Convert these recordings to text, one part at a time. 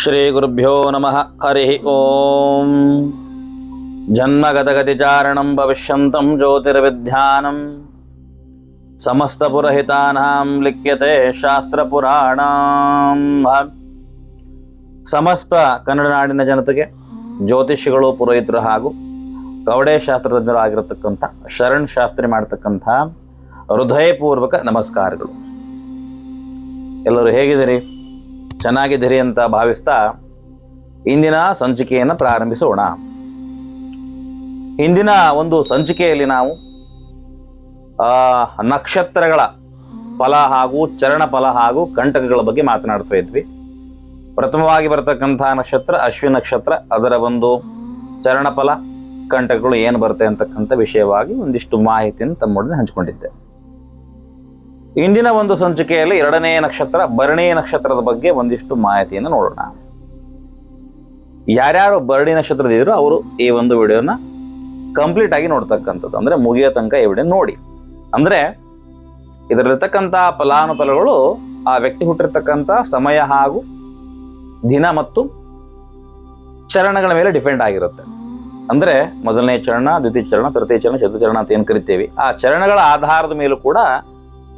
ಶ್ರೀ ಗುರುಭ್ಯೋ ನಮಃ ಹರಿ ಓಂ ಜನ್ಮಗತಗತಿಚಾರಣಂ ಭವಿಷ್ಯಂತಂ ಜ್ಯೋತಿರ್ವಿಧ್ಯಾನಂ ಸಮಸ್ತಪುರಹಿತಾನಾಂ ಲಿಖ್ಯತೆ ಶಾಸ್ತ್ರಪುರಾಣಂ ಸಮಸ್ತ ಕನ್ನಡ ನಾಡಿನ ಜನತೆಗೆ ಜ್ಯೋತಿಷಿಗಳು, ಪುರೋಹಿತರು ಹಾಗೂ ಗೌಡೆ ಶಾಸ್ತ್ರಜ್ಞರು ಆಗಿರತಕ್ಕಂಥ ಶರಣ್ ಶಾಸ್ತ್ರಿ ಮಾಡತಕ್ಕಂಥ ಹೃದಯಪೂರ್ವಕ ನಮಸ್ಕಾರಗಳು. ಎಲ್ಲರೂ ಹೇಗಿದ್ದೀರಿ? ಚೆನ್ನಾಗಿದ್ದೀರಿ ಅಂತ ಭಾವಿಸ್ತಾ ಇಂದಿನ ಸಂಚಿಕೆಯನ್ನು ಪ್ರಾರಂಭಿಸೋಣ. ಇಂದಿನ ಒಂದು ಸಂಚಿಕೆಯಲ್ಲಿ ನಾವು ನಕ್ಷತ್ರಗಳ ಫಲ ಹಾಗೂ ಚರಣ ಫಲ ಹಾಗೂ ಕಂಟಕಗಳ ಬಗ್ಗೆ ಮಾತನಾಡ್ತಾ ಇದ್ವಿ. ಪ್ರಥಮವಾಗಿ ಬರತಕ್ಕಂಥ ನಕ್ಷತ್ರ, ಅಶ್ವಿನ ನಕ್ಷತ್ರ, ಅದರ ಒಂದು ಚರಣ ಫಲ, ಕಂಟಕಗಳು ಏನು ಬರುತ್ತೆ ಅಂತಕ್ಕಂಥ ವಿಷಯವಾಗಿ ಒಂದಿಷ್ಟು ಮಾಹಿತಿಯನ್ನು ತಮ್ಮೊಡನೆ ಹಂಚಿಕೊಂಡಿದ್ದೆ. ಇಂದಿನ ಒಂದು ಸಂಚಿಕೆಯಲ್ಲಿ ಎರಡನೇ ನಕ್ಷತ್ರ ಭರಣಿ ನಕ್ಷತ್ರದ ಬಗ್ಗೆ ಒಂದಿಷ್ಟು ಮಾಹಿತಿಯನ್ನು ನೋಡೋಣ. ಯಾರ್ಯಾರು ಭರಣಿ ನಕ್ಷತ್ರದಿದ್ರು ಅವರು ಈ ಒಂದು ವಿಡಿಯೋನ ಕಂಪ್ಲೀಟ್ ಆಗಿ ನೋಡ್ತಕ್ಕಂಥದ್ದು. ಅಂದ್ರೆ ಮುಗಿಯೋ ತನಕ ಈ ವಿಡಿಯೋ ನೋಡಿ. ಅಂದ್ರೆ ಇದರಲ್ಲಿರ್ತಕ್ಕಂಥ ಫಲಾನುಫಲಗಳು ಆ ವ್ಯಕ್ತಿ ಹುಟ್ಟಿರ್ತಕ್ಕಂಥ ಸಮಯ ಹಾಗೂ ದಿನ ಮತ್ತು ಚರಣಗಳ ಮೇಲೆ ಡಿಪೆಂಡ್ ಆಗಿರುತ್ತೆ. ಅಂದ್ರೆ ಮೊದಲನೇ ಚರಣ, ದ್ವಿತೀಯ ಚರಣ, ತೃತೀಯ ಚರಣ, ಚತುರ್ಥ ಚರಣ ಅಂತ ಏನು ಕರಿತೀವಿ. ಆ ಚರಣಗಳ ಆಧಾರದ ಮೇಲೂ ಕೂಡ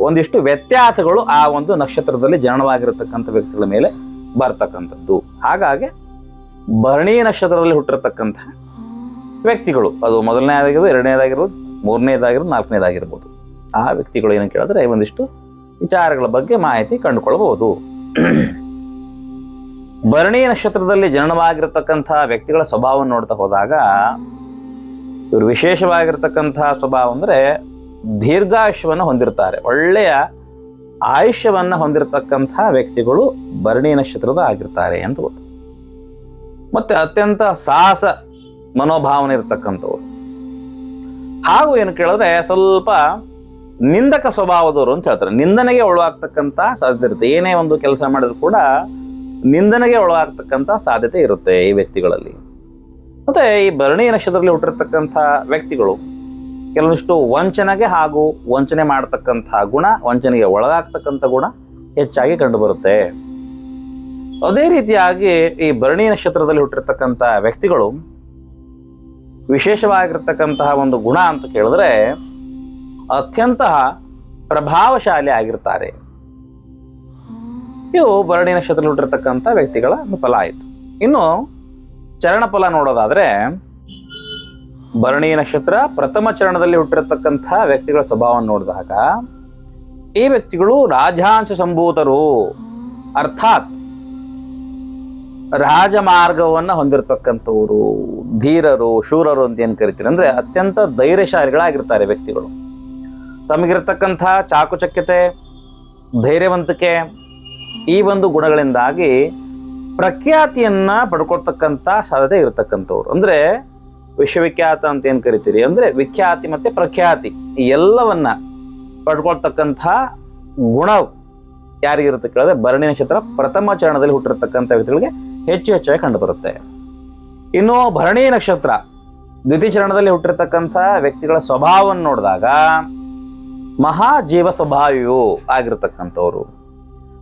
ಒಂದಿಷ್ಟು ವ್ಯತ್ಯಾಸಗಳು ಆ ಒಂದು ನಕ್ಷತ್ರದಲ್ಲಿ ಜನನವಾಗಿರತಕ್ಕಂಥ ವ್ಯಕ್ತಿಗಳ ಮೇಲೆ ಬರ್ತಕ್ಕಂಥದ್ದು. ಹಾಗಾಗಿ ಭರಣಿ ನಕ್ಷತ್ರದಲ್ಲಿ ಹುಟ್ಟಿರತಕ್ಕಂಥ ವ್ಯಕ್ತಿಗಳು, ಅದು ಮೊದಲನೇದಾಗಿರ್ಬೋದು ಎರಡನೇದಾಗಿರ್ಬೋದು ಮೂರನೇದಾಗಿರ್ಬೋದು ನಾಲ್ಕನೇದಾಗಿರ್ಬೋದು ಆ ವ್ಯಕ್ತಿಗಳು ಏನು ಕೇಳಿದ್ರೆ ಒಂದಿಷ್ಟು ವಿಚಾರಗಳ ಬಗ್ಗೆ ಮಾಹಿತಿ ಕಂಡುಕೊಳ್ಳಬಹುದು. ಭರಣಿ ನಕ್ಷತ್ರದಲ್ಲಿ ಜನನವಾಗಿರತಕ್ಕಂಥ ವ್ಯಕ್ತಿಗಳ ಸ್ವಭಾವವನ್ನು ನೋಡ್ತಾ ಹೋದಾಗ ಇವರು ವಿಶೇಷವಾಗಿರ್ತಕ್ಕಂಥ ಸ್ವಭಾವ ಅಂದ್ರೆ ದೀರ್ಘಾಯುಷ್ಯವನ್ನು ಹೊಂದಿರ್ತಾರೆ ಒಳ್ಳೆಯ ಆಯುಷ್ಯವನ್ನು ಹೊಂದಿರತಕ್ಕಂಥ ವ್ಯಕ್ತಿಗಳು ಭರಣಿ ನಕ್ಷತ್ರದ ಆಗಿರ್ತಾರೆ ಅಂತ ಗೊತ್ತು. ಮತ್ತೆ ಅತ್ಯಂತ ಸಾಹಸ ಮನೋಭಾವನೆ ಇರತಕ್ಕಂಥವ್ರು. ಹಾಗೂ ಏನು ಕೇಳಿದ್ರೆ ಸ್ವಲ್ಪ ನಿಂದಕ ಸ್ವಭಾವದವರು ಅಂತ ಹೇಳ್ತಾರೆ. ನಿಂದನೆಗೆ ಒಳಗಾಗ್ತಕ್ಕಂಥ ಸಾಧ್ಯತೆ ಇರುತ್ತೆ. ಏನೇ ಒಂದು ಕೆಲಸ ಮಾಡಿದ್ರು ಕೂಡ ನಿಂದನೆಗೆ ಒಳಗಾಗ್ತಕ್ಕಂಥ ಸಾಧ್ಯತೆ ಇರುತ್ತೆ ಈ ವ್ಯಕ್ತಿಗಳಲ್ಲಿ. ಮತ್ತೆ ಈ ಭರಣಿ ನಕ್ಷತ್ರದಲ್ಲಿ ಹುಟ್ಟಿರ್ತಕ್ಕಂಥ ವ್ಯಕ್ತಿಗಳು ಕೆಲವೊಂದಿಷ್ಟು ವಂಚನೆಗೆ ಹಾಗೂ ವಂಚನೆ ಮಾಡತಕ್ಕಂತಹ ಗುಣ, ವಂಚನೆಗೆ ಒಳಗಾಗ್ತಕ್ಕಂಥ ಗುಣ ಹೆಚ್ಚಾಗಿ ಕಂಡುಬರುತ್ತೆ. ಅದೇ ರೀತಿಯಾಗಿ ಈ ಭರಣಿ ನಕ್ಷತ್ರದಲ್ಲಿ ಹುಟ್ಟಿರ್ತಕ್ಕಂಥ ವ್ಯಕ್ತಿಗಳು ವಿಶೇಷವಾಗಿರ್ತಕ್ಕಂತಹ ಒಂದು ಗುಣ ಅಂತ ಕೇಳಿದ್ರೆ ಅತ್ಯಂತ ಪ್ರಭಾವಶಾಲಿ ಆಗಿರ್ತಾರೆ. ಇವು ಭರಣಿ ನಕ್ಷತ್ರದಲ್ಲಿ ಹುಟ್ಟಿರ್ತಕ್ಕಂಥ ವ್ಯಕ್ತಿಗಳ ಫಲ ಆಯಿತು. ಇನ್ನು ಚರಣ ಫಲ ನೋಡೋದಾದ್ರೆ ಭರಣಿ ನಕ್ಷತ್ರ ಪ್ರಥಮ ಚರಣದಲ್ಲಿ ಹುಟ್ಟಿರತಕ್ಕಂಥ ವ್ಯಕ್ತಿಗಳ ಸ್ವಭಾವವನ್ನು ನೋಡಿದಾಗ ಈ ವ್ಯಕ್ತಿಗಳು ರಾಜಾಂಶ ಸಂಭೂತರು. ಅರ್ಥಾತ್ ರಾಜಮಾರ್ಗವನ್ನು ಹೊಂದಿರತಕ್ಕಂಥವರು, ಧೀರರು, ಶೂರರು ಅಂತ ಏನು ಕರಿತೀರಿ ಅಂದರೆ ಅತ್ಯಂತ ಧೈರ್ಯಶಾಲಿಗಳಾಗಿರ್ತಾರೆ ವ್ಯಕ್ತಿಗಳು. ತಮಗಿರತಕ್ಕಂಥ ಚಾಕುಚಕ್ಯತೆ, ಧೈರ್ಯವಂತಿಕೆ, ಈ ಒಂದು ಗುಣಗಳಿಂದಾಗಿ ಪ್ರಖ್ಯಾತಿಯನ್ನ ಪಡ್ಕೊಳ್ತಕ್ಕಂಥ ಸಾಧ್ಯತೆ ಇರತಕ್ಕಂಥವ್ರು. ಅಂದ್ರೆ ವಿಶ್ವವಿಖ್ಯಾತ ಅಂತ ಏನು ಕರಿತೀರಿ ಅಂದ್ರೆ ವಿಖ್ಯಾತಿ ಮತ್ತೆ ಪ್ರಖ್ಯಾತಿ, ಈ ಎಲ್ಲವನ್ನ ಪಡ್ಕೊಳ್ತಕ್ಕಂಥ ಗುಣ ಯಾರಿಗಿರುತ್ತೆ ಕೇಳಿದ್ರೆ ಭರಣಿ ನಕ್ಷತ್ರ ಪ್ರಥಮ ಚರಣದಲ್ಲಿ ಹುಟ್ಟಿರತಕ್ಕಂಥ ವ್ಯಕ್ತಿಗಳಿಗೆ ಹೆಚ್ಚು ಹೆಚ್ಚಾಗಿ ಕಂಡುಬರುತ್ತೆ ಇನ್ನು ಭರಣಿ ನಕ್ಷತ್ರ, ದ್ವಿತೀಯ ಚರಣದಲ್ಲಿ ಹುಟ್ಟಿರ್ತಕ್ಕಂಥ ವ್ಯಕ್ತಿಗಳ ಸ್ವಭಾವವನ್ನು ನೋಡಿದಾಗ ಮಹಾ ಜೀವ ಸ್ವಭಾವಿಯು ಆಗಿರ್ತಕ್ಕಂಥವ್ರು.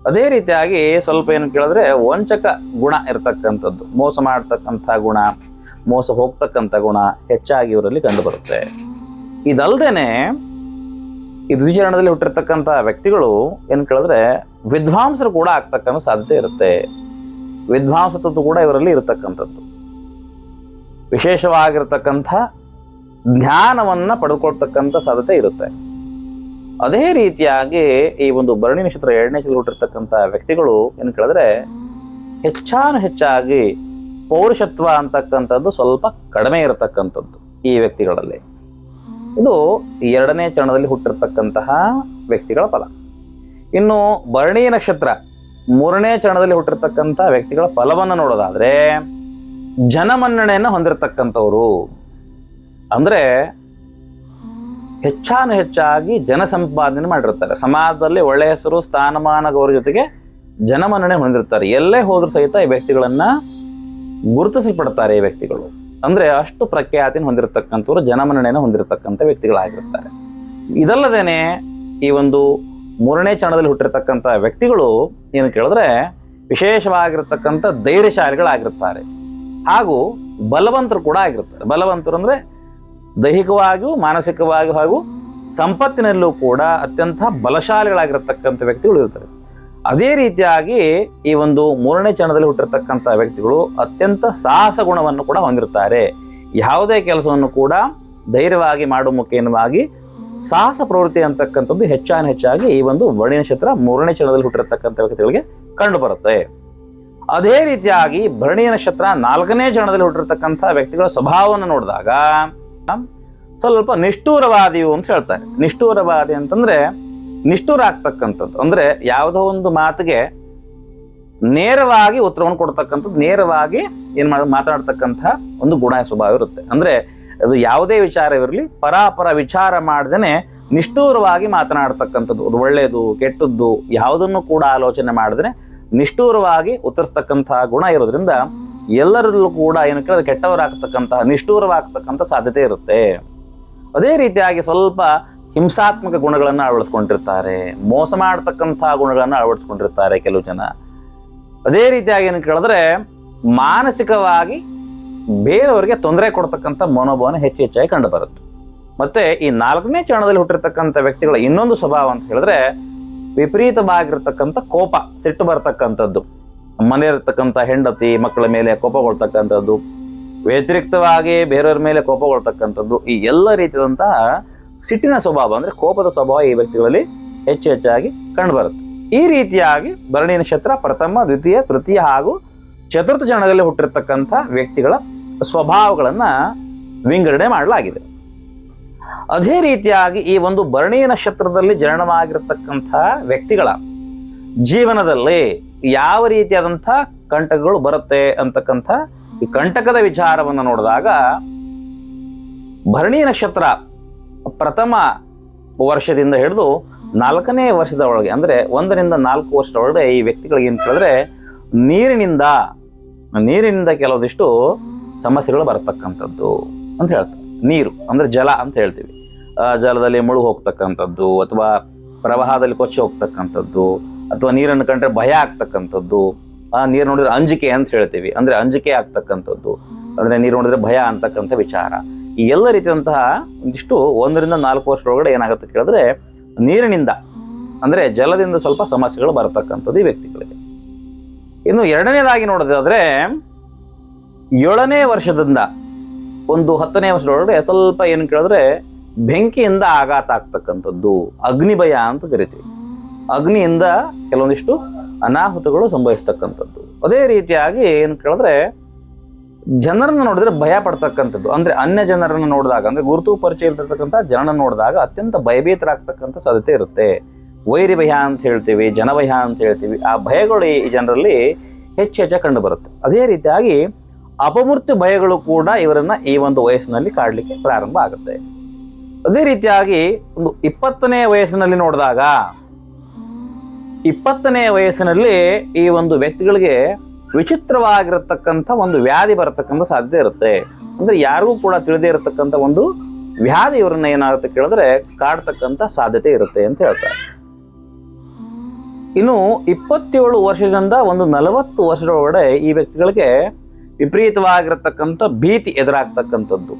ಅದೇ ರೀತಿಯಾಗಿ ಸ್ವಲ್ಪ ಏನು ಕೇಳಿದ್ರೆ ವಂಚಕ ಗುಣ ಇರತಕ್ಕಂಥದ್ದು, ಮೋಸ ಮಾಡ್ತಕ್ಕಂಥ ಗುಣ ಮೋಸ ಹೋಗ್ತಕ್ಕಂಥ ಗುಣ ಹೆಚ್ಚಾಗಿ ಇವರಲ್ಲಿ ಕಂಡುಬರುತ್ತೆ ಇದಲ್ದೇನೆ ಈ ದ್ವಿಚರಣದಲ್ಲಿ ಹುಟ್ಟಿರ್ತಕ್ಕಂಥ ವ್ಯಕ್ತಿಗಳು ಏನು ಕೇಳಿದ್ರೆ ವಿದ್ವಾಂಸರು ಕೂಡ ಆಗ್ತಕ್ಕಂಥ ಸಾಧ್ಯತೆ ಇರುತ್ತೆ. ವಿದ್ವಾಂಸತ್ವ ಕೂಡ ಇವರಲ್ಲಿ ಇರತಕ್ಕಂಥದ್ದು. ವಿಶೇಷವಾಗಿರ್ತಕ್ಕಂಥ ಜ್ಞಾನವನ್ನ ಪಡ್ಕೊಳ್ತಕ್ಕಂಥ ಸಾಧ್ಯತೆ ಇರುತ್ತೆ. ಅದೇ ರೀತಿಯಾಗಿ ಈ ಒಂದು ಭರಣಿ ನಕ್ಷತ್ರ ಎರಡನೇ ಹುಟ್ಟಿರ್ತಕ್ಕಂಥ ವ್ಯಕ್ತಿಗಳು ಏನು ಕೇಳಿದ್ರೆ ಹೆಚ್ಚಾನು ಹೆಚ್ಚಾಗಿ ಪೌರುಷತ್ವ ಅಂತಕ್ಕಂಥದ್ದು ಸ್ವಲ್ಪ ಕಡಿಮೆ ಇರತಕ್ಕಂಥದ್ದು ಈ ವ್ಯಕ್ತಿಗಳಲ್ಲಿ. ಇದು ಎರಡನೇ ಚರಣದಲ್ಲಿ ಹುಟ್ಟಿರ್ತಕ್ಕಂತಹ ವ್ಯಕ್ತಿಗಳ ಫಲ. ಇನ್ನು ಭರಣಿ ನಕ್ಷತ್ರ ಮೂರನೇ ಚರಣದಲ್ಲಿ ಹುಟ್ಟಿರ್ತಕ್ಕಂಥ ವ್ಯಕ್ತಿಗಳ ಫಲವನ್ನು ನೋಡೋದಾದ್ರೆ ಜನಮನ್ನಣೆಯನ್ನು ಹೊಂದಿರತಕ್ಕಂಥವ್ರು. ಅಂದ್ರೆ ಹೆಚ್ಚಾನು ಹೆಚ್ಚಾಗಿ ಜನ ಸಂಪಾದನೆ ಮಾಡಿರ್ತಾರೆ. ಸಮಾಜದಲ್ಲಿ ಒಳ್ಳೆಯ ಹೆಸರು, ಸ್ಥಾನಮಾನ ಗೌರವ ಜೊತೆಗೆ ಜನಮನ್ನಣೆ ಹೊಂದಿರ್ತಾರೆ. ಎಲ್ಲೇ ಹೋದ್ರೂ ಸಹಿತ ಈ ವ್ಯಕ್ತಿಗಳನ್ನ ಗುರುತಿಸಲ್ಪಡ್ತಾರೆ ಈ ವ್ಯಕ್ತಿಗಳು. ಅಂದ್ರೆ ಅಷ್ಟು ಪ್ರಖ್ಯಾತಿನ ಹೊಂದಿರತಕ್ಕಂಥವ್ರು ಜನಮನ್ನಣೆಯನ್ನು ಹೊಂದಿರತಕ್ಕಂಥ ವ್ಯಕ್ತಿಗಳಾಗಿರ್ತಾರೆ. ಇದಲ್ಲದೇನೆ ಈ ಒಂದು ಮೂರನೇ ಚರಣದಲ್ಲಿ ಹುಟ್ಟಿರ್ತಕ್ಕಂಥ ವ್ಯಕ್ತಿಗಳು ಏನು ಕೇಳಿದ್ರೆ ವಿಶೇಷವಾಗಿರ್ತಕ್ಕಂಥ ಧೈರ್ಯಶಾಲಿಗಳಾಗಿರ್ತಾರೆ. ಹಾಗೂ ಬಲವಂತರು ಕೂಡ ಆಗಿರ್ತಾರೆ. ಬಲವಂತರು ಅಂದರೆ ದೈಹಿಕವಾಗಿಯೂ ಮಾನಸಿಕವಾಗಿಯೂ ಹಾಗೂ ಸಂಪತ್ತಿನಲ್ಲೂ ಕೂಡ ಅತ್ಯಂತ ಬಲಶಾಲಿಗಳಾಗಿರತಕ್ಕಂಥ ವ್ಯಕ್ತಿಗಳು ಇರ್ತಾರೆ. ಅದೇ ರೀತಿಯಾಗಿ ಈ ಒಂದು ಮೂರನೇ ಚರಣದಲ್ಲಿ ಹುಟ್ಟಿರ್ತಕ್ಕಂಥ ವ್ಯಕ್ತಿಗಳು ಅತ್ಯಂತ ಸಾಹಸ ಗುಣವನ್ನು ಕೂಡ ಹೊಂದಿರ್ತಾರೆ ಯಾವುದೇ ಕೆಲಸವನ್ನು ಕೂಡ ಧೈರ್ಯವಾಗಿ ಮಾಡುವ ಮುಖೇನವಾಗಿ ಸಾಹಸ ಪ್ರವೃತ್ತಿ ಅಂತಕ್ಕಂಥದ್ದು ಹೆಚ್ಚಾನ ಹೆಚ್ಚಾಗಿ ಈ ಒಂದು ವರ್ಣಿ ನಕ್ಷತ್ರ ಮೂರನೇ ಚರಣದಲ್ಲಿ ಹುಟ್ಟಿರತಕ್ಕಂಥ ವ್ಯಕ್ತಿಗಳಿಗೆ ಕಂಡು ಬರುತ್ತೆ. ಅದೇ ರೀತಿಯಾಗಿ ಭರಣಿ ನಕ್ಷತ್ರ ನಾಲ್ಕನೇ ಚರಣದಲ್ಲಿ ಹುಟ್ಟಿರ್ತಕ್ಕಂಥ ವ್ಯಕ್ತಿಗಳ ಸ್ವಭಾವವನ್ನು ನೋಡಿದಾಗ ಸ್ವಲ್ಪ ನಿಷ್ಠೂರವಾದಿಯು ಅಂತ ಹೇಳ್ತಾರೆ. ನಿಷ್ಠೂರವಾದಿ ಅಂತಂದ್ರೆ ನಿಷ್ಠೂರ ಆಗ್ತಕ್ಕಂಥದ್ದು ಅಂದ್ರೆ ಯಾವುದೋ ಒಂದು ಮಾತಿಗೆ ನೇರವಾಗಿ ಉತ್ತರವನ್ನು ಕೊಡ್ತಕ್ಕಂಥದ್ದು, ನೇರವಾಗಿ ಏನು ಮಾಡ, ಮಾತಾಡ್ತಕ್ಕಂಥ ಒಂದು ಗುಣ ಸ್ವಭಾವ ಇರುತ್ತೆ. ಅಂದ್ರೆ ಅದು ಯಾವುದೇ ವಿಚಾರವಿರಲಿ ಪರಾಪರ ವಿಚಾರ ಮಾಡ್ದೇನೆ ನಿಷ್ಠೂರವಾಗಿ ಮಾತನಾಡ್ತಕ್ಕಂಥದ್ದು. ಅದು ಒಳ್ಳೆಯದು ಕೆಟ್ಟದ್ದು, ಯಾವುದನ್ನು ಕೂಡ ಆಲೋಚನೆ ಮಾಡಿದ್ರೆ ನಿಷ್ಠೂರವಾಗಿ ಉತ್ತರಿಸ್ತಕ್ಕಂತಹ ಗುಣ ಇರೋದ್ರಿಂದ ಎಲ್ಲರಲ್ಲೂ ಕೂಡ ಏನು ಕೇಳಿದ್ರೆ ಕೆಟ್ಟವರಾಗ್ತಕ್ಕಂತಹ ನಿಷ್ಠೂರವಾಗ್ತಕ್ಕಂಥ ಸಾಧ್ಯತೆ ಇರುತ್ತೆ. ಅದೇ ರೀತಿಯಾಗಿ ಸ್ವಲ್ಪ ಹಿಂಸಾತ್ಮಕ ಗುಣಗಳನ್ನು ಅಳವಡಿಸ್ಕೊಂಡಿರ್ತಾರೆ, ಮೋಸ ಮಾಡ್ತಕ್ಕಂಥ ಗುಣಗಳನ್ನು ಅಳವಡಿಸ್ಕೊಂಡಿರ್ತಾರೆ ಕೆಲವು ಜನ. ಅದೇ ರೀತಿಯಾಗಿ ಏನು ಕೇಳಿದ್ರೆ ಮಾನಸಿಕವಾಗಿ ಬೇರೆಯವರಿಗೆ ತೊಂದರೆ ಕೊಡ್ತಕ್ಕಂಥ ಮನೋಭಾವನೆ ಹೆಚ್ಚು ಹೆಚ್ಚಾಗಿ ಕಂಡು ಬರುತ್ತೆ. ಮತ್ತೆ ಈ ನಾಲ್ಕನೇ ಚರಣದಲ್ಲಿ ಹುಟ್ಟಿರ್ತಕ್ಕಂಥ ವ್ಯಕ್ತಿಗಳ ಇನ್ನೊಂದು ಸ್ವಭಾವ ಅಂತ ಹೇಳಿದ್ರೆ, ವಿಪರೀತವಾಗಿರ್ತಕ್ಕಂಥ ಕೋಪ, ಸಿಟ್ಟು ಬರ್ತಕ್ಕಂಥದ್ದು. ಮನೆಯಲ್ಲಿರ್ತಕ್ಕಂಥ ಹೆಂಡತಿ, ಮಕ್ಕಳ ಮೇಲೆ ಕೋಪಗೊಳ್ತಕ್ಕಂಥದ್ದು ವ್ಯತಿರಿಕ್ತವಾಗಿ ಬೇರೆಯವ್ರ ಮೇಲೆ ಕೋಪಗೊಳ್ತಕ್ಕಂಥದ್ದು ಈ ಎಲ್ಲ ರೀತಿಯಾದಂತಹ ಸಿಟ್ಟಿನ ಸ್ವಭಾವ ಅಂದ್ರೆ ಕೋಪದ ಸ್ವಭಾವ ಈ ವ್ಯಕ್ತಿಗಳಲ್ಲಿ ಹೆಚ್ಚು ಹೆಚ್ಚಾಗಿ ಕಂಡುಬರುತ್ತೆ. ಈ ರೀತಿಯಾಗಿ ಭರಣಿ ನಕ್ಷತ್ರ ಪ್ರಥಮ, ದ್ವಿತೀಯ, ತೃತೀಯ ಹಾಗೂ ಚತುರ್ಥ ಚರಣದಲ್ಲಿ ಹುಟ್ಟಿರ್ತಕ್ಕಂಥ ವ್ಯಕ್ತಿಗಳ ಸ್ವಭಾವಗಳನ್ನು ವಿಂಗಡಣೆ ಮಾಡಲಾಗಿದೆ. ಅದೇ ರೀತಿಯಾಗಿ ಈ ಒಂದು ಭರಣಿ ನಕ್ಷತ್ರದಲ್ಲಿ ಜನನವಾಗಿರತಕ್ಕಂಥ ವ್ಯಕ್ತಿಗಳ ಜೀವನದಲ್ಲಿ ಯಾವ ರೀತಿಯಾದಂಥ ಕಂಟಕಗಳು ಬರುತ್ತೆ ಅಂತಕ್ಕಂಥ ಈ ಕಂಟಕದ ವಿಚಾರವನ್ನು ನೋಡಿದಾಗ ಭರಣಿ ನಕ್ಷತ್ರ ಪ್ರಥಮ ವರ್ಷದಿಂದ ಹಿಡಿದು ನಾಲ್ಕನೇ ವರ್ಷದ ಒಳಗೆ ಅಂದರೆ ಒಂದರಿಂದ ನಾಲ್ಕು ವರ್ಷದ ಒಳಗೆ ಈ ವ್ಯಕ್ತಿಗಳಿಗೆ ಏನು ಕೇಳಿದ್ರೆ ನೀರಿನಿಂದ ನೀರಿನಿಂದ ಕೆಲವೊಂದಿಷ್ಟು ಸಮಸ್ಯೆಗಳು ಬರತಕ್ಕಂಥದ್ದು ಅಂತ ಹೇಳ್ತಾರೆ. ನೀರು, ಅಂದರೆ ಜಲ ಅಂತ ಹೇಳ್ತೀವಿ. ಜಲದಲ್ಲಿ ಮುಳುಗು ಹೋಗ್ತಕ್ಕಂಥದ್ದು, ಅಥವಾ ಪ್ರವಾಹದಲ್ಲಿ ಕೊಚ್ಚಿ ಹೋಗ್ತಕ್ಕಂಥದ್ದು, ಅಥವಾ ನೀರನ್ನು ಕಂಡ್ರೆ ಭಯ ಆಗ್ತಕ್ಕಂಥದ್ದು, ಆ, ನೀರು ನೋಡಿದ್ರೆ ಅಂಜಿಕೆ ಅಂತ ಹೇಳ್ತೀವಿ. ಅಂದರೆ ಅಂಜಿಕೆ ಆಗ್ತಕ್ಕಂಥದ್ದು. ಅಂದರೆ ನೀರು ನೋಡಿದ್ರೆ ಭಯ ಅಂತಕ್ಕಂಥ ವಿಚಾರ. ಈ ಎಲ್ಲ ರೀತಿಯಾದಂತಹ ಒಂದಿಷ್ಟು ಒಂದರಿಂದ ನಾಲ್ಕು ವರ್ಷದೊಳಗಡೆ ಏನಾಗುತ್ತೆ ಕೇಳಿದ್ರೆ ನೀರಿನಿಂದ, ಅಂದರೆ ಜಲದಿಂದ ಸ್ವಲ್ಪ ಸಮಸ್ಯೆಗಳು ಬರತಕ್ಕಂಥದ್ದು ಈ ವ್ಯಕ್ತಿಗಳಿಗೆ. ಇನ್ನು ಎರಡನೇದಾಗಿ ನೋಡೋದಾದ್ರೆ, ಏಳನೇ ವರ್ಷದಿಂದ, ಒಂದು ಹತ್ತನೇ ವರ್ಷದೊಳಗಡೆ ಸ್ವಲ್ಪ ಏನು ಕೇಳಿದ್ರೆ ಬೆಂಕಿಯಿಂದ ಆಘಾತ ಆಗ್ತಕ್ಕಂಥದ್ದು ಅಗ್ನಿ ಭಯ ಅಂತ ಕರಿತೀವಿ. ಅಗ್ನಿಯಿಂದ ಕೆಲವೊಂದಿಷ್ಟು ಅನಾಹುತಗಳು ಸಂಭವಿಸ್ತಕ್ಕಂಥದ್ದು. ಅದೇ ರೀತಿಯಾಗಿ ಏನು ಕೇಳಿದ್ರೆ ಜನರನ್ನ ನೋಡಿದ್ರೆ ಭಯ ಪಡ್ತಕ್ಕಂಥದ್ದು. ಅಂದ್ರೆ ಅನ್ಯ ಜನರನ್ನು ನೋಡಿದಾಗ, ಅಂದ್ರೆ ಗುರುತು ಪರಿಚಯ ಇರ್ತಕ್ಕಂಥ ಜನರನ್ನು ನೋಡಿದಾಗ ಅತ್ಯಂತ ಭಯಭೀತರಾಗ್ತಕ್ಕಂಥ ಸಾಧ್ಯತೆ ಇರುತ್ತೆ. ವೈರಿ ಭಯ ಅಂತ ಹೇಳ್ತೀವಿ ಜನಭಯ ಅಂತ ಹೇಳ್ತೀವಿ. ಆ ಭಯಗಳು ಈ ಜನರಲ್ಲಿ ಹೆಚ್ಚು ಹೆಚ್ಚಾಗಿ ಕಂಡು ಬರುತ್ತೆ. ಅದೇ ರೀತಿಯಾಗಿ ಅಪಮೃತ್ಯು ಭಯಗಳು ಕೂಡ ಇವರನ್ನ ಈ ಒಂದು ವಯಸ್ಸಿನಲ್ಲಿ ಕಾಡಲಿಕ್ಕೆ ಪ್ರಾರಂಭ ಆಗುತ್ತೆ. ಅದೇ ರೀತಿಯಾಗಿ ಒಂದು ಇಪ್ಪತ್ತನೇ ವಯಸ್ಸಿನಲ್ಲಿ ನೋಡಿದಾಗ, ಇಪ್ಪತ್ತನೇ ವಯಸ್ಸಿನಲ್ಲಿ ಈ ಒಂದು ವ್ಯಕ್ತಿಗಳಿಗೆ ವಿಚಿತ್ರವಾಗಿರತಕ್ಕಂಥ ಒಂದು ವ್ಯಾಧಿ ಬರತಕ್ಕಂಥ ಸಾಧ್ಯತೆ ಇರುತ್ತೆ. ಅಂದ್ರೆ ಯಾರಿಗೂ ಕೂಡ ತಿಳಿದೇ ಇರತಕ್ಕಂಥ ಒಂದು ವ್ಯಾಧಿ ಇವರನ್ನ ಏನಾಗುತ್ತೆ ಕೇಳಿದ್ರೆ ಕಾಡ್ತಕ್ಕಂಥ ಸಾಧ್ಯತೆ ಇರುತ್ತೆ ಅಂತ ಹೇಳ್ತಾರೆ. ಇನ್ನು ಇಪ್ಪತ್ತೇಳು ವರ್ಷದಿಂದ ಒಂದು ನಲವತ್ತು ವರ್ಷದ ಒಳಗಡೆ ಈ ವ್ಯಕ್ತಿಗಳಿಗೆ ವಿಪರೀತವಾಗಿರತಕ್ಕಂಥ ಭೀತಿ ಎದುರಾಗ್ತಕ್ಕಂಥದ್ದು.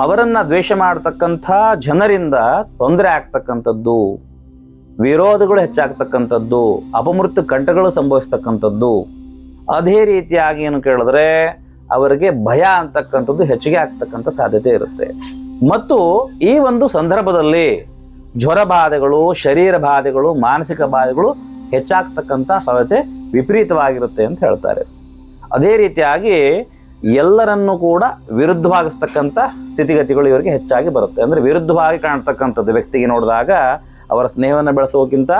ಅವರನ್ನು ದ್ವೇಷ ಮಾಡತಕ್ಕಂಥ ಜನರಿಂದ ತೊಂದರೆ ಆಗ್ತಕ್ಕಂಥದ್ದು. ವಿರೋಧಗಳು ಹೆಚ್ಚಾಗ್ತಕ್ಕಂಥದ್ದು. ಅಪಮೃತ್ಯು ಕಂಠಗಳು ಸಂಭವಿಸ್ತಕ್ಕಂಥದ್ದು. ಅದೇ ರೀತಿಯಾಗಿ ಏನು ಕೇಳಿದ್ರೆ ಅವರಿಗೆ ಭಯ ಅಂತಕ್ಕಂಥದ್ದು ಹೆಚ್ಚಿಗೆ ಆಗ್ತಕ್ಕಂಥ ಸಾಧ್ಯತೆ ಇರುತ್ತೆ. ಮತ್ತು ಈ ಒಂದು ಸಂದರ್ಭದಲ್ಲಿ ಜ್ವರ ಬಾಧೆಗಳು, ಶರೀರ ಬಾಧೆಗಳು, ಮಾನಸಿಕ ಬಾಧೆಗಳು ಹೆಚ್ಚಾಗ್ತಕ್ಕಂಥ ಸಾಧ್ಯತೆ ವಿಪರೀತವಾಗಿರುತ್ತೆ ಅಂತ ಹೇಳ್ತಾರೆ. ಅದೇ ರೀತಿಯಾಗಿ ಎಲ್ಲರನ್ನೂ ಕೂಡ ವಿರುದ್ಧವಾಗಿಸ್ತಕ್ಕಂಥ ಸ್ಥಿತಿಗತಿಗಳು ಇವರಿಗೆ ಹೆಚ್ಚಾಗಿ ಬರುತ್ತೆ. ಅಂದರೆ ವಿರುದ್ಧವಾಗಿ ಕಾಣ್ತಕ್ಕಂಥದ್ದು ವ್ಯಕ್ತಿಗೆ ನೋಡಿದಾಗ ಅವರ ಸ್ನೇಹವನ್ನು ಬೆಳೆಸೋಕ್ಕಿಂತ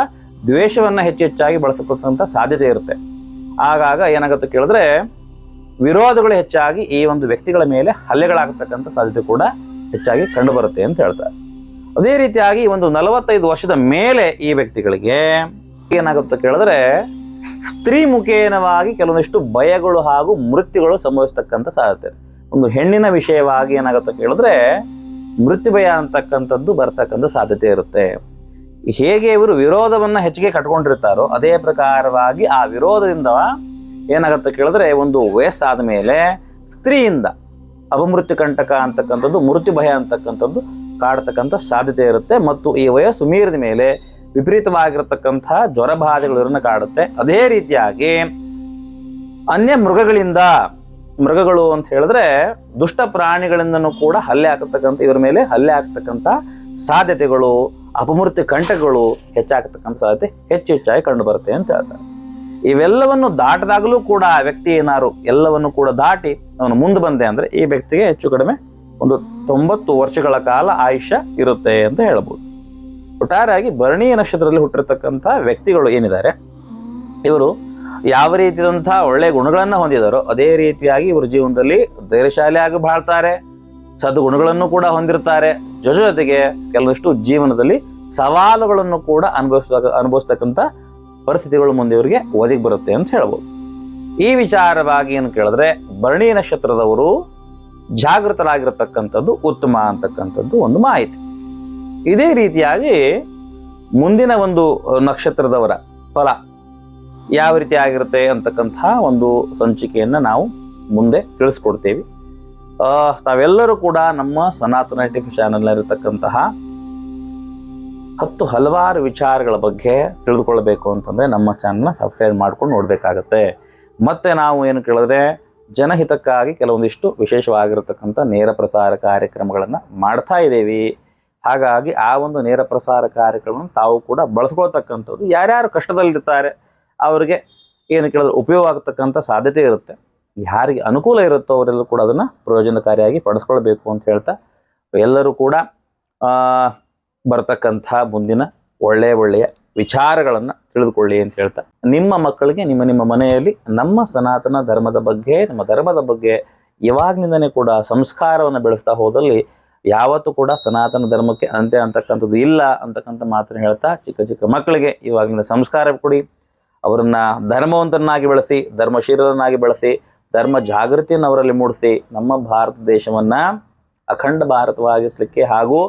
ದ್ವೇಷವನ್ನು ಹೆಚ್ಚು ಹೆಚ್ಚಾಗಿ ಬಳಸತಕ್ಕಂಥ ಸಾಧ್ಯತೆ ಇರುತ್ತೆ. ಆಗಾಗ ಏನಾಗುತ್ತೆ ಕೇಳಿದ್ರೆ ವಿರೋಧಗಳು ಹೆಚ್ಚಾಗಿ ಈ ಒಂದು ವ್ಯಕ್ತಿಗಳ ಮೇಲೆ ಹಲ್ಲೆಗಳಾಗತಕ್ಕಂಥ ಸಾಧ್ಯತೆ ಕೂಡ ಹೆಚ್ಚಾಗಿ ಕಂಡುಬರುತ್ತೆ ಅಂತ ಹೇಳ್ತಾರೆ. ಅದೇ ರೀತಿಯಾಗಿ ಒಂದು ನಲವತ್ತೈದು ವರ್ಷದ ಮೇಲೆ ಈ ವ್ಯಕ್ತಿಗಳಿಗೆ ಏನಾಗುತ್ತೆ ಕೇಳಿದ್ರೆ ಸ್ತ್ರೀ ಮುಖೇನವಾಗಿ ಕೆಲವೊಂದಿಷ್ಟು ಭಯಗಳು ಹಾಗೂ ಮೃತ್ಯುಗಳು ಸಂಭವಿಸ್ತಕ್ಕಂಥ ಸಾಧ್ಯತೆ. ಒಂದು ಹೆಣ್ಣಿನ ವಿಷಯವಾಗಿ ಏನಾಗುತ್ತೆ ಕೇಳಿದ್ರೆ ಮೃತ್ಯು ಭಯ ಅಂತಕ್ಕಂಥದ್ದು ಬರ್ತಕ್ಕಂಥ ಸಾಧ್ಯತೆ ಇರುತ್ತೆ. ಹೇಗೆ ಇವರು ವಿರೋಧವನ್ನು ಹೆಚ್ಚಿಗೆ ಕಟ್ಕೊಂಡಿರ್ತಾರೋ ಅದೇ ಪ್ರಕಾರವಾಗಿ ಆ ವಿರೋಧದಿಂದ ಏನಾಗುತ್ತೆ ಕೇಳಿದ್ರೆ ಒಂದು ವಯಸ್ಸಾದ ಮೇಲೆ ಸ್ತ್ರೀಯಿಂದ ಅಪಮೃತ್ಯು ಕಂಟಕ ಅಂತಕ್ಕಂಥದ್ದು, ಮೃತ್ಯು ಭಯ ಅಂತಕ್ಕಂಥದ್ದು ಕಾಡ್ತಕ್ಕಂಥ ಸಾಧ್ಯತೆ ಇರುತ್ತೆ ಮತ್ತು ಈ ವಯಸ್ಸು ಮೀರಿದ ಮೇಲೆ ವಿಪರೀತವಾಗಿರತಕ್ಕಂತಹ ಜ್ವರ ಕಾಡುತ್ತೆ. ಅದೇ ರೀತಿಯಾಗಿ ಅನ್ಯ ಮೃಗಗಳಿಂದ, ಮೃಗಗಳು ಅಂತ ಹೇಳಿದ್ರೆ ದುಷ್ಟ ಪ್ರಾಣಿಗಳಿಂದನೂ ಕೂಡ ಹಲ್ಲೆ ಹಾಕತಕ್ಕಂಥ ಇವರ ಮೇಲೆ ಹಲ್ಲೆ ಆಗ್ತಕ್ಕಂಥ ಸಾಧ್ಯತೆಗಳು ಅಪಮೃತ್ಯು ಕಂಟಕಗಳು ಹೆಚ್ಚಾಗತಕ್ಕಂಥ ಸಾಧ್ಯತೆ ಹೆಚ್ಚು ಹೆಚ್ಚಾಗಿ ಕಂಡು ಬರುತ್ತೆ ಅಂತ ಹೇಳ್ತಾರೆ. ಇವೆಲ್ಲವನ್ನು ದಾಟದಾಗಲೂ ಕೂಡ ಆ ವ್ಯಕ್ತಿ ಏನಾರು ಎಲ್ಲವನ್ನು ಕೂಡ ದಾಟಿ ಅವನು ಮುಂದೆ ಬಂದೆ ಅಂದ್ರೆ ಈ ವ್ಯಕ್ತಿಗೆ ಹೆಚ್ಚು ಕಡಿಮೆ ಒಂದು ತೊಂಬತ್ತು ವರ್ಷಗಳ ಕಾಲ ಆಯುಷ್ಯ ಇರುತ್ತೆ ಅಂತ ಹೇಳ್ಬೋದು. ಒಟ್ಟಾರೆಯಾಗಿ ಭರಣಿ ನಕ್ಷತ್ರದಲ್ಲಿ ಹುಟ್ಟಿರ್ತಕ್ಕಂಥ ವ್ಯಕ್ತಿಗಳು ಏನಿದ್ದಾರೆ? ಇವರು ಯಾವ ರೀತಿಯಾದಂಥ ಒಳ್ಳೆಯ ಗುಣಗಳನ್ನು ಹೊಂದಿದಾರೋ ಅದೇ ರೀತಿಯಾಗಿ ಇವರು ಜೀವನದಲ್ಲಿ ಧೈರ್ಯಶಾಲಿಯಾಗಿ ಬಾಳ್ತಾರೆ. ಸದ್ಗುಣಗಳನ್ನು ಕೂಡ ಹೊಂದಿರ್ತಾರೆ ಜೊತೆ ಜೊತೆಗೆ ಕೆಲವಷ್ಟು ಜೀವನದಲ್ಲಿ ಸವಾಲುಗಳನ್ನು ಕೂಡ ಅನುಭವಿಸ ಅನುಭವಿಸ್ತಕ್ಕಂಥ ಪರಿಸ್ಥಿತಿಗಳು ಮುಂದೆ ಇವರಿಗೆ ಒದಗಿ ಬರುತ್ತೆ ಅಂತ ಹೇಳ್ಬೋದು. ಈ ವಿಚಾರವಾಗಿ ಏನು ಕೇಳಿದ್ರೆ, ಭರಣಿ ನಕ್ಷತ್ರದವರು ಜಾಗೃತರಾಗಿರತಕ್ಕಂಥದ್ದು ಉತ್ತಮ ಅಂತಕ್ಕಂಥದ್ದು ಒಂದು ಮಾಹಿತಿ. ಇದೇ ರೀತಿಯಾಗಿ ಮುಂದಿನ ಒಂದು ನಕ್ಷತ್ರದವರ ಫಲ ಯಾವ ರೀತಿ ಆಗಿರುತ್ತೆ ಅಂತಕ್ಕಂತಹ ಒಂದು ಸಂಚಿಕೆಯನ್ನು ನಾವು ಮುಂದೆ ತಿಳಿಸ್ಕೊಡ್ತೇವೆ. ತಾವೆಲ್ಲರೂ ಕೂಡ ನಮ್ಮ ಸನಾತನ ಟಿವಿ ಚಾನಲ್ನಲ್ಲಿರತಕ್ಕಂತಹ ಹತ್ತು ಹಲವಾರು ವಿಚಾರಗಳ ಬಗ್ಗೆ ತಿಳಿದುಕೊಳ್ಬೇಕು ಅಂತಂದರೆ ನಮ್ಮ ಚಾನಲ್ನ ಸಬ್ಸ್ಕ್ರೈಬ್ ಮಾಡ್ಕೊಂಡು ನೋಡಬೇಕಾಗತ್ತೆ. ಮತ್ತೆ ನಾವು ಏನು ಕೇಳಿದ್ರೆ ಜನಹಿತಕ್ಕಾಗಿ ಕೆಲವೊಂದಿಷ್ಟು ವಿಶೇಷವಾಗಿರತಕ್ಕಂಥ ನೇರ ಪ್ರಸಾರ ಕಾರ್ಯಕ್ರಮಗಳನ್ನು ಮಾಡ್ತಾ ಇದ್ದೀವಿ. ಹಾಗಾಗಿ ಆ ಒಂದು ನೇರ ಪ್ರಸಾರ ಕಾರ್ಯಕ್ರಮವನ್ನು ತಾವು ಕೂಡ ಬಳಸ್ಕೊಳ್ತಕ್ಕಂಥದ್ದು ಯಾರ್ಯಾರು ಕಷ್ಟದಲ್ಲಿರ್ತಾರೆ, ಅವರಿಗೆ ಏನು ಕೇಳಿದ್ರೆ ಉಪಯೋಗ ಆಗತಕ್ಕಂಥ ಸಾಧ್ಯತೆ ಇರುತ್ತೆ. ಯಾರಿಗೆ ಅನುಕೂಲ ಇರುತ್ತೋ ಅವರೆಲ್ಲರೂ ಕೂಡ ಅದನ್ನು ಪ್ರಯೋಜನಕಾರಿಯಾಗಿ ಪಡಿಸ್ಕೊಳ್ಬೇಕು ಅಂತ ಹೇಳ್ತಾ, ಎಲ್ಲರೂ ಕೂಡ ಬರ್ತಕ್ಕಂಥ ಮುಂದಿನ ಒಳ್ಳೆಯ ಒಳ್ಳೆಯ ವಿಚಾರಗಳನ್ನು ತಿಳಿದುಕೊಳ್ಳಿ ಅಂತ ಹೇಳ್ತಾ, ನಿಮ್ಮ ಮಕ್ಕಳಿಗೆ ನಿಮ್ಮ ನಿಮ್ಮ ಮನೆಯಲ್ಲಿ ನಮ್ಮ ಸನಾತನ ಧರ್ಮದ ಬಗ್ಗೆ, ನಮ್ಮ ಧರ್ಮದ ಬಗ್ಗೆ ಇವಾಗಿನಿಂದನೇ ಕೂಡ ಸಂಸ್ಕಾರವನ್ನು ಬೆಳೆಸ್ತಾ ಹೋದಲ್ಲಿ ಯಾವತ್ತೂ ಕೂಡ ಸನಾತನ ಧರ್ಮಕ್ಕೆ ಅಂತ್ಯ ಅಂತಕ್ಕಂಥದ್ದು ಇಲ್ಲ ಅಂತಕ್ಕಂಥ ಮಾತನ್ನು ಹೇಳ್ತಾ, ಚಿಕ್ಕ ಚಿಕ್ಕ ಮಕ್ಕಳಿಗೆ ಇವಾಗಿನ ಸಂಸ್ಕಾರ ಕೊಡಿ, ಅವರನ್ನು ಧರ್ಮವಂತರನ್ನಾಗಿ ಬೆಳೆಸಿ, ಧರ್ಮಶೀಲರನ್ನಾಗಿ ಬೆಳೆಸಿ ಧರ್ಮ ಜಾಗೃತಿಯನ್ನು ಅವರಲ್ಲಿ ಮೂಡಿಸಿ ನಮ್ಮ ಭಾರತ ದೇಶವನ್ನ ಅಖಂಡ ಭಾರತವಾಗಿಸಲಿಕ್ಕೆ ಹಾಗೂ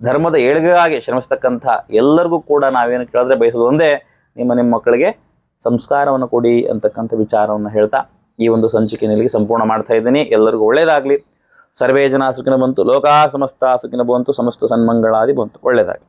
ಧರ್ಮದ ಏಳಿಗೆಗಾಗಿ ಶ್ರಮಿಸ್ತಕ್ಕಂಥ ಎಲ್ಲರಿಗೂ ಕೂಡ ನಾವೇನು ಕೇಳಿದ್ರೆ ಬಯಸೋದು ಒಂದೇ, ನಿಮ್ಮ ನಿಮ್ಮ ಮಕ್ಕಳಿಗೆ ಸಂಸ್ಕಾರವನ್ನು ಕೊಡಿ ಅಂತಕ್ಕಂಥ ವಿಚಾರವನ್ನು ಹೇಳ್ತಾ ಈ ಒಂದು ಸಂಚಿಕೆಯಲ್ಲಿ ಸಂಪೂರ್ಣ ಮಾಡ್ತಾ ಇದ್ದೀನಿ. ಎಲ್ಲರಿಗೂ ಒಳ್ಳೆಯದಾಗಲಿ ಸರ್ವೇ ಜನ ಸುಖಿನ ಬಂತು, ಲೋಕಾ ಸಮಸ್ತ ಸುಖಿನ ಬಂತು, ಸಮಸ್ತ ಸನ್ಮಂಗಳಾದಿ ಬಂತು. ಒಳ್ಳೆಯದಾಗಲಿ